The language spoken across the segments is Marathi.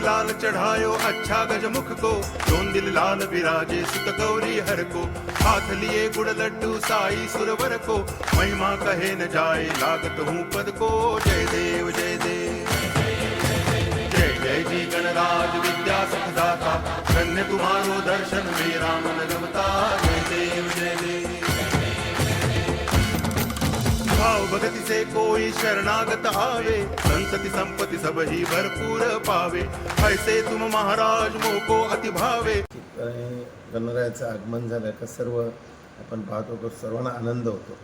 लाल चढ़ायो अच्छा गजमुख को। जोन दिल लाल विराजे सुत गौरी हर को। हाथ लिए गुड़ लड्डू साई सुरवर को। महिमा कहे न जाए लागत हूँ पद को। जय देव जय देव। जय जय जी गणराज विद्या सुखदाता। धन्य तुम्हारो दर्शन मेरा मन रमता भाव भगति से कोई शरणागत आवे संतति संपत्ति सब ही भरपूर पावे. ऐसे तुम महाराज मोको अति भावे गणरायाचं आगमन झालं का सर्व आपण पाहतो की सर्वांना आनंद होतो.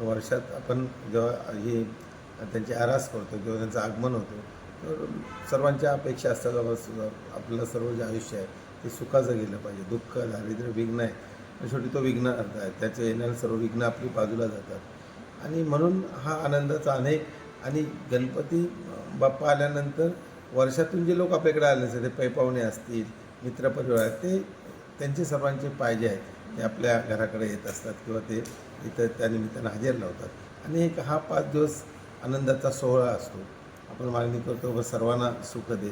वर्षात आपण जेव्हा ही त्यांची आरास करतो किंवा त्यांचं आगमन होतो तर सर्वांच्या अपेक्षा असतात बाबा आपलं सर्व जे आयुष्य आहे ते सुखाचं गेलं पाहिजे. दुःख दारिद्र्य विघ्न आहे. शेवटी तो विघ्न अर्थ आहे. त्याचे येणारे सर्व विघ्न आपली बाजूला जातात. आणि म्हणून हा आनंदाचा अनेक आणि गणपती बाप्पा आल्यानंतर वर्षातून जे लोक आपल्याकडे आले असतात ते पैपावणे असतील मित्रपरिवार आहेत ते त्यांचे सर्वांचे पाय जे आहेत ते आपल्या घराकडे येत असतात किंवा ते इथं त्या निमित्तानं हजेर लावतात. आणि एक हा पाच दिवस आनंदाचा सोहळा असतो. आपण मागणी करतो व सर्वांना सुख दे.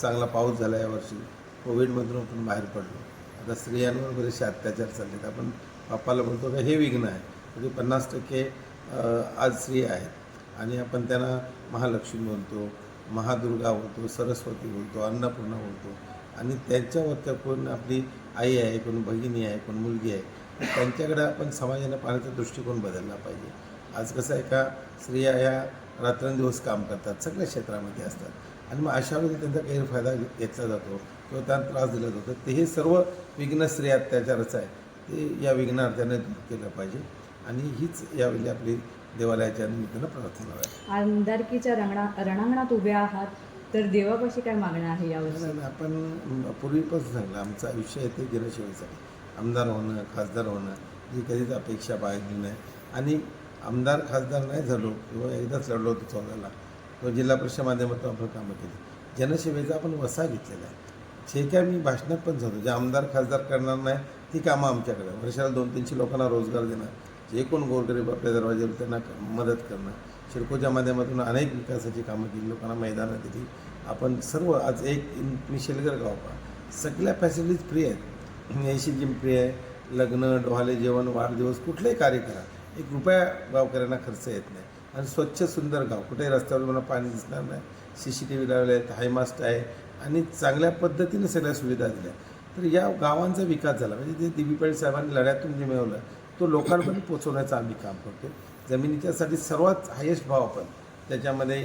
चांगला पाऊस झाला यावर्षी कोविडमधून आपण बाहेर पडलो. आता स्त्रियांवर बरेचसे अत्याचार चाललेत. आपण बाप्पाला म्हणतो का हे विघ्न आहे. म्हणजे पन्नास टक्के आज स्त्री आहेत. आणि आपण त्यांना महालक्ष्मी म्हणतो महादुर्गा बोलतो सरस्वती बोलतो अन्नपूर्णा बोलतो आणि त्यांच्यावर कोण आपली आई आहे कोण भगिनी आहे कोण मुलगी आहे त्यांच्याकडे आपण समाजाने पाहण्याचा दृष्टिकोन बदलला पाहिजे. आज कसं आहे का स्त्रिया ह्या रात्रंदिवस काम करतात सगळ्या क्षेत्रामध्ये असतात. आणि मग अशा वेळी त्यांचा गैरफायदा घेतला जातो किंवा त्यांना त्रास दिला जातो. ते हे सर्व विघ्न स्त्री अत्याचारच आहे. ते या विघ्नार्थ्याने दूर केलं पाहिजे. आणि हीच यावेळी आपली देवालयाच्या निमित्तानं प्रार्थना आहे. आमदारकीच्या रंगणा रणांगणात उभ्या आहात तर देवापाशी काय मागणं आहे यावर्षी आणि आपण पूर्वीपासून सांगलं आमचं आयुष्य आहे ते जनसेवेसाठी. आमदार होणं खासदार होणं ही कधीच अपेक्षा बाळगली नाही. आणि आमदार खासदार नाही झालो किंवा एकदाच लढलो होतो चौदाला किंवा जिल्हा परिषद माध्यमातून आपण कामं केली. जनसेवेचा आपण वसा घेतलेला आहे. जे काय मी भाषणात पण सांगतो जे आमदार खासदार करणार नाही ती कामं आमच्याकडे. वर्षाला दोन तीनशे लोकांना रोजगार देणं जे कोण गोरगरीब आपल्या दरवाजे त्यांना मदत करणं शिरकोच्या माध्यमातून अनेक विकासाची कामं केली लोकांना मैदानं दिली. आपण सर्व आज एक इन- शेलगर गाव पहा. सगळ्या फॅसिलिटीज फ्री आहेत. ऐशी जिम फ्री आहे. लग्न डोहाले जेवण वाढदिवस कुठलंही कार्य करा. एक रुपया गावकऱ्यांना खर्च येत नाही. आणि स्वच्छ सुंदर गाव. कुठेही रस्त्यावर मला पाणी दिसणार नाही. सी सी टी व्ही लावले आहेत हायमास्ट आहे. आणि चांगल्या पद्धतीने सगळ्या सुविधा दिल्या. तर या गावांचा विकास झाला. म्हणजे ते दिवी पाटील साहेबांनी लढ्यातून जे मिळवलं तो लोकांपर्यंत पोचवण्याचं आम्ही काम करतो जमिनीच्यासाठी सर्वात हायेस्ट भाव आपण त्याच्यामध्ये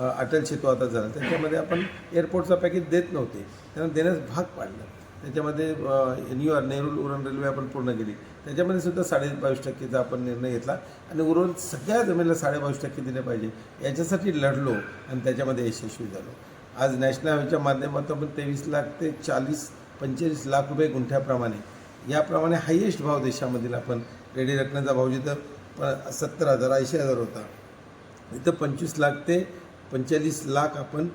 अटल सेतू आता झाला. त्याच्यामध्ये आपण एअरपोर्टचा पॅकेज देत नव्हते. त्यांना देण्यास भाग पाडलं. त्याच्यामध्ये न्यू नेहरू उरण रेल्वे आपण पूर्ण केली. त्याच्यामध्ये सुद्धा साडे बावीस टक्केचा आपण निर्णय घेतला. आणि उरण सगळ्या जमिनीला साडे बावीस टक्के दिले पाहिजे. याच्यासाठी लढलो आणि त्याच्यामध्ये यशस्वी झालो. आज नॅशनल हायवेच्या माध्यमातून आपण तेवीस लाख ते चाळीस पंचेचाळीस लाख रुपये गुंठ्याप्रमाणे याप्रमाणे हायेस्ट भाव देशामधील आपण रेडी रकण्याचा भाव जिथं प- सत्तर हजार ऐंशी हजार होता. इथं पंचवीस लाख ते पंचेचाळीस लाख आपण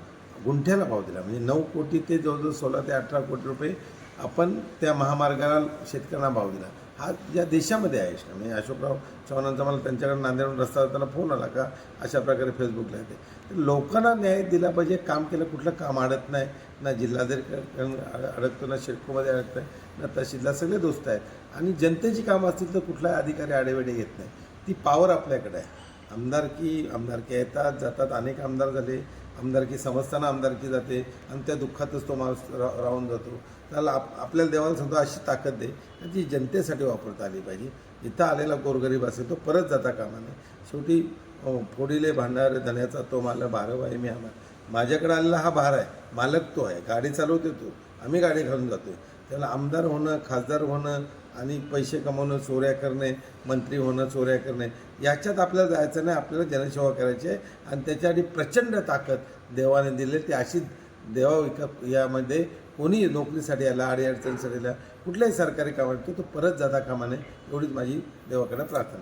गुंठ्याला भाव दिला. म्हणजे नऊ कोटी ते जवळजवळ सोळा ते अठरा कोटी रुपये आपण त्या महामार्गाला शेतकऱ्यांना भाव दिला. हा या देशामध्ये आहे ना म्हणजे अशोकराव चव्हाणांचा मला त्यांच्याकडे नांदेडून रस्ता जाताना फोन आला का? अशा प्रकारे फेसबुकला येते. तर लोकांना न्याय दिला पाहिजे काम केलं कुठलं काम अडत नाही. ना जिल्हाधिकारी अडकतो ना शिडकोमध्ये अडकत नाही ना तहसीलदार सगळे दोस्त आहेत. आणि जनतेची कामं असतील तर कुठलाही अधिकारी आडेवेडे घेत नाही. ती पॉवर आपल्याकडे आहे. आमदारकी आमदारकी येतात जातात. अनेक आमदार झाले. आमदारकी समजताना आमदारकी जाते आणि त्या दुःखातच तो माणूस रा राहून जातो. त्याला आप आपल्याला देवाला सुद्धा अशी ताकद दे ती जनतेसाठी वापरता आली पाहिजे. इथं आलेला गोरगरीब असेल तो परत जाता कामा नये. शेवटी फोडिले फोडीले भांडार धन्याचा तो मला भारव आहे मी आम्हाला माझ्याकडे आलेला हा भार आहे. मालक तो आहे. गाडी चालवते तो. आम्ही गाडी घालून जातोय. त्याला आमदार होणं खासदार होणं आणि पैसे कमवणं चोऱ्या करणे मंत्री होणं चोऱ्या करणे याच्यात आपल्याला जायचं नाही. आपल्याला जनसेवा करायची आहे. आणि त्याच्यासाठी प्रचंड ताकद देवाने दिली ती अशी देवा विका यामध्ये कोणी नोकरीसाठी आला अडीअडचणीसाठी आला कुठल्याही सरकारी कामात की तो परत जाता कामाने एवढीच माझी देवाकडे प्रार्थना